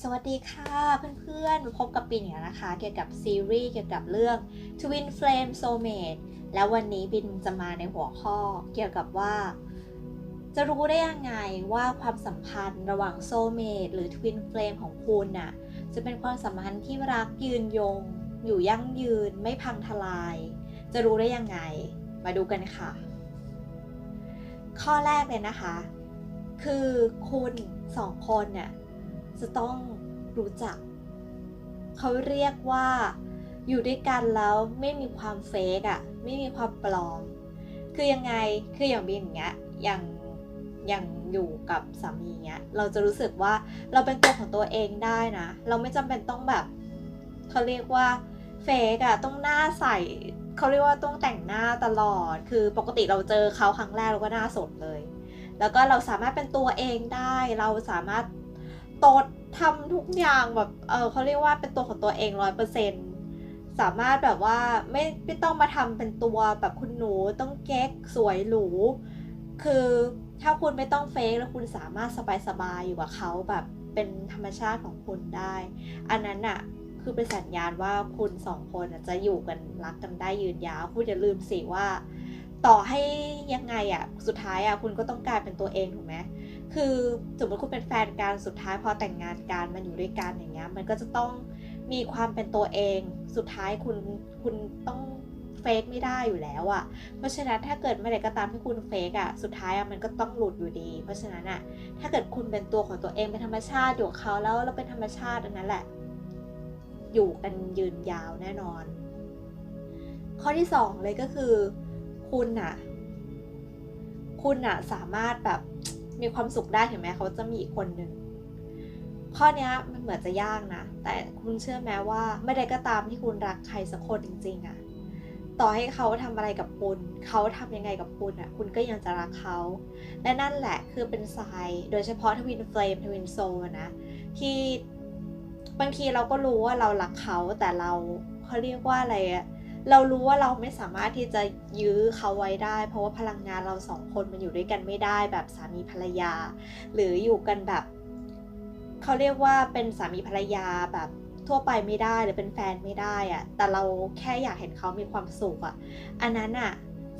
สวัสดีค่ะเพื่อนๆ พบกับปินอีกแล้วนะคะ เกี่ยวกับซีรีส์เกี่ยวกับเรื่อง Twin Flame Soulmate แล้ววันนี้บินจะมาในหัวข้อเกี่ยวกับว่า จะรู้ได้ยังไงว่าความสัมพันธ์ระหว่าง Soulmate หรือ Twin Flame ของคุณน่ะจะเป็นความสัมพันธ์ที่รักยืนยง อยู่ยั่งยืนไม่พังทลาย จะรู้ได้ยังไง มาดูกันค่ะ ข้อแรกเลยนะคะ คือคุณสองคนเนี่ยจะต้องรู้จัก เขาเรียกว่าอยู่ด้วยกันแล้วไม่มีความเฟกอะไม่มีความปลอม คือยังไงคืออย่างบินอย่างเงี้ยอย่างอย่างอยู่กับสามีเงี้ยเราจะรู้สึกว่าเราเป็นตัวของตัวเองได้นะ เราไม่จำเป็นต้องแบบเขาเรียกว่าเฟกอะต้องหน้าใส เขาเรียกว่าต้องแต่งหน้าตลอด คือปกติเราเจอเขาครั้งแรกเราก็หน้าสดเลย แล้วก็เราสามารถเป็นตัวเองได้ เราสามารถตดทำทุกอย่างแบบ เออเขาเรียกว่าเป็นตัวของตัวเองร้อยเปอร์เซ็นสามารถแบบว่าไม่ไม่ต้องมาทำเป็นตัวแบบคุณหนูต้องเก๊กสวยหรู คือถ้าคุณไม่ต้องเฟกแล้วคุณสามารถสบายๆอยู่กับเขาแบบเป็นธรรมชาติของคุณได้ อันนั้นอะ คือเป็นสัญญาณว่าคุณสองคนจะอยู่กันรักกันได้ยืนยาว คุณอย่าลืมสิว่า ต่อให้ยังไงอะสุดท้ายอะคุณก็ต้องกลายเป็นตัวเองถูกไหมคือสมมติคุณเป็นแฟนกันสุดท้ายพอแต่งงานกันมันอยู่ด้วยกันอย่างเงี้ยมันก็จะต้องมีความเป็นตัวเอง สุดท้ายคุณคุณต้องเฟกไม่ได้อยู่แล้วอะ่ะ เพราะฉะนั้นถ้าเกิดเมื่อไหร่ก็ตามที่คุณเฟกอะ่ะ สุดท้ายอะ่ะมันก็ต้องหลุดอยู่ดี เพราะฉะนั้นอะ่ะ ถ้าเกิดคุณเป็นตัวของตัวเองเป็นธรรมชาติอยู่กับเขาแล้วเราเป็นธรรมชาติอันนั้นแหละ อยู่กันยืนยาวแน่นอน ข้อที่สองเลยก็คือ คุณอะคุณอะสามารถแบบมีความสุขได้ถึงแม้เขาจะมีอีกคนหนึ่งข้อนี้มันเหมือนจะยากนะ แต่คุณเชื่อไหมว่าไม่ได้ก็ตามที่คุณรักใครสักคนจริงๆอะต่อให้เขาทำอะไรกับคุณ เขาทำยังไงกับคุณอะคุณก็ยังจะรักเขา และนั่นแหละคือเป็นทราย โดยเฉพาะทวินเฟลมทวินโซนะ ที่ บางทีเราก็รู้ว่าเรารักเขาแต่เราเขาเรียกว่าอะไรอะเรารู้ว่าเราไม่สามารถที่จะยื้อเขาไว้ได้ เพราะว่าพลังงานเราสองคนมันอยู่ด้วยกันไม่ได้แบบสามีภรรยา หรืออยู่กันแบบเขาเรียกว่าเป็นสามีภรรยาแบบทั่วไปไม่ได้หรือเป็นแฟนไม่ได้อะแต่เราแค่อยากเห็นเขามีความสุขอะอันนั้นอะ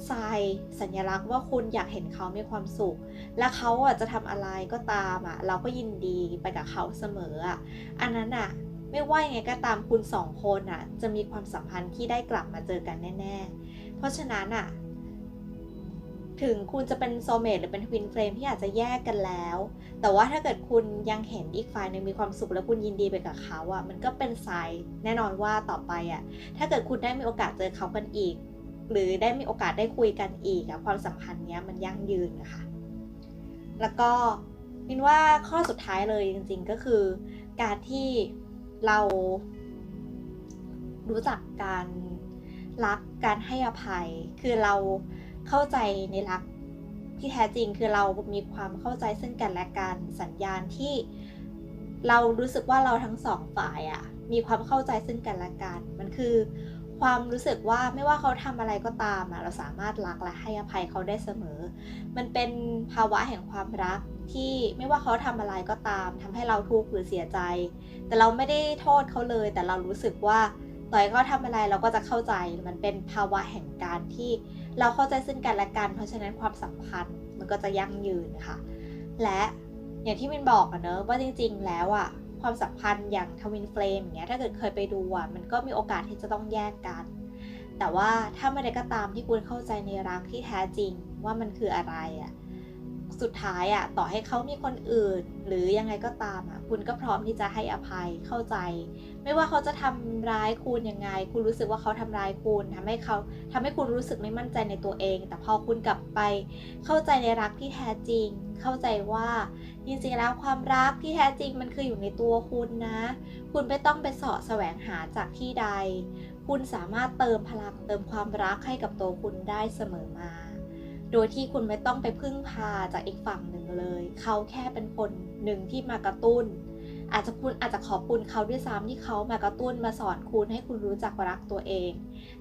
ทรายสัญลักษณ์ว่าคุณอยากเห็นเขามีความสุข และเขาอะจะทำอะไรก็ตามอะเราก็ยินดีไปกับเขาเสมออะอันนั้นอะไม่ว่ายังไงก็ตามคุณสองคนอะจะมีความสัมพันธ์ที่ได้กลับมาเจอกันแน่ ๆ เพราะฉะนั้นอะถึงคุณจะเป็นโซเมตหรือเป็นทวินเฟรมที่อาจจะแยกกันแล้ว แต่ว่าถ้าเกิดคุณยังเห็นอีกฝ่ายหนึ่งมีความสุขแล้วคุณยินดีไปกับเขาอะมันก็เป็นสายแน่นอนว่าต่อไปอะถ้าเกิดคุณได้มีโอกาสเจอเขากันอีก หรือได้มีโอกาสได้คุยกันอีกอะความสัมพันธ์เนี้ยมันยั่งยืนนะคะ แล้วก็มินว่าข้อสุดท้ายเลยจริงๆก็คือ การที่เรารู้จักการรักการให้อภัย คือเราเข้าใจในรักที่แท้จริง คือเรามีความเข้าใจซึ่งกันและกันสัญญาณที่เรารู้สึกว่าเราทั้งสองฝ่ายอะมีความเข้าใจซึ่งกันและกัน มันคือ ความรู้สึกว่าไม่ว่าเขาทำอะไรก็ตามเราสามารถรักและให้อภัยเขาได้เสมอ มันเป็นภาวะแห่งความรักที่ไม่ว่าเขาทำอะไรก็ตามทำให้เราทุกข์หรือเสียใจ แต่เราไม่ได้โทษเขาเลย แต่เรารู้สึกว่าต่อยเขาทำอะไรเราก็จะเข้าใจ มันเป็นภาวะแห่งการที่เราเข้าใจซึ่งกันและกัน เพราะฉะนั้นความสัมพันธ์มันก็จะยั่งยืนค่ะ และอย่างที่มินบอกอะเนอะว่าจริง ๆ แล้วอะ ความสัมพันธ์อย่างทวินเฟลมอย่างเงี้ยถ้าเกิดเคยไปดูอะมันก็มีโอกาสที่จะต้องแยกกัน แต่ว่าถ้าไม่ได้ก็ตามที่คุณเข้าใจในรักที่แท้จริงว่ามันคืออะไรอะสุดท้ายอะต่อให้เขามีคนอื่น หรือยังไงก็ตามอะคุณก็พร้อมที่จะให้อภัยเข้าใจ ไม่ว่าเขาจะทำร้ายคุณยังไง คุณรู้สึกว่าเขาทำร้ายคุณทำให้เขาทำให้คุณรู้สึกไม่มั่นใจในตัวเอง แต่พอคุณกลับไปเข้าใจในรักที่แท้จริง เข้าใจว่าจริงๆแล้วความรักที่แท้จริงมันคืออยู่ในตัวคุณนะ คุณไม่ต้องไปเสาะแสวงหาจากที่ใด คุณสามารถเติมพลังเติมความรักให้กับตัวคุณได้เสมอมา โดยที่คุณไม่ต้องไปพึ่งพาจากอีกฝั่งหนึ่งเลย เขาแค่เป็นคนหนึ่งที่มากระตุ้น อาจจะคุณอาจจะขอบคุณเขาด้วยซ้ำที่เขามากระตุ้นมาสอนคุณให้คุณรู้จักรักตัวเอง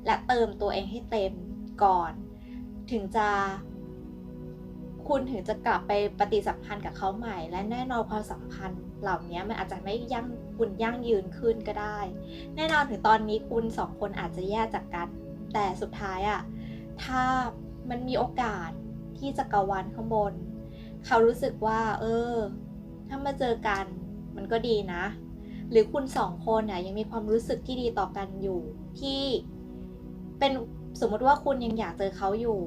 และเติมตัวเองให้เต็มก่อน ถึงจะ คุณถึงจะกลับไปปฏิสัมพันธ์กับเขาใหม่ และแน่นอนความสัมพันธ์เหล่านี้มันอาจจะไม่ยั่งคุณยั่งยืนขึ้นก็ได้ แน่นอนถึงตอนนี้คุณสองคนอาจจะแยกจากกัน แต่สุดท้ายอะถ้ามันมีโอกาสที่จะกรวันข้างบน เขารู้สึกว่า เออ ถ้ามาเจอกันมันก็ดีนะ หรือคุณสองคนน่ะยังมีความรู้สึกที่ดีต่อกันอยู่ที่เป็นสมมติว่าคุณยังอยากเจอเขาอยู่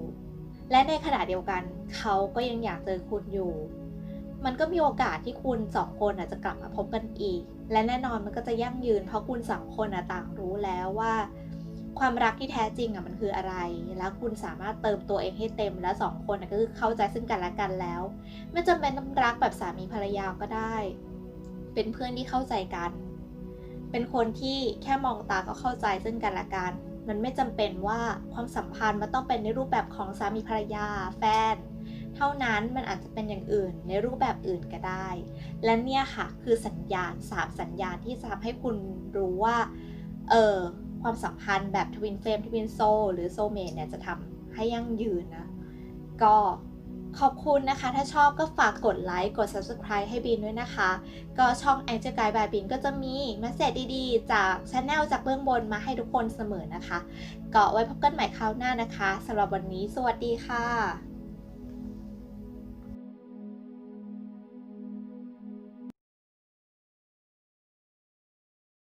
และในขณะเดียวกันเขาก็ยังอยากเจอคุณอยู่ มันก็มีโอกาสที่คุณสองคนอาจจะกลับมาพบกันอีก และแน่นอนมันก็จะยั่งยืน เพราะคุณสองคนต่างรู้แล้วว่า ความรักที่แท้จริงอะมันคืออะไร แล้วคุณสามารถเติมตัวเองให้เต็ม และสองคนก็คือเข้าใจซึ่งกันและกันแล้ว ไม่จำเป็นต้องรักแบบสามีภรรยาก็ได้ เป็นเพื่อนที่เข้าใจกัน เป็นคนที่แค่มองตาก็เข้าใจซึ่งกันและกัน มันไม่จำเป็นว่าความสัมพันธ์มันต้องเป็นในรูปแบบของสามีภรรยาแฟน เท่านั้นมันอาจจะเป็นอย่างอื่นในรูปแบบอื่นก็ได้ และเนี่ยค่ะคือสัญญาณสามสัญญาณที่จะทำให้คุณรู้ว่าเออความสัมพันธ์แบบทวินเฟรมทวินโซหรือโซเมนเนี่ยจะทำให้ยั่งยืนนะ ก็ ขอบคุณนะคะ ถ้าชอบก็ฝากกดไลค์กด subscribe ให้บินด้วยนะคะ ก็ช่อง Angel Guide by บินก็จะมีมสเซจดีๆ จากช anel จากเบื้องบนมาให้ทุกคนเสมอนะคะ ก็ไว้พบกันใหม่คราวหน้านะคะสำหรับวันนี้ สวัสดีค่ะ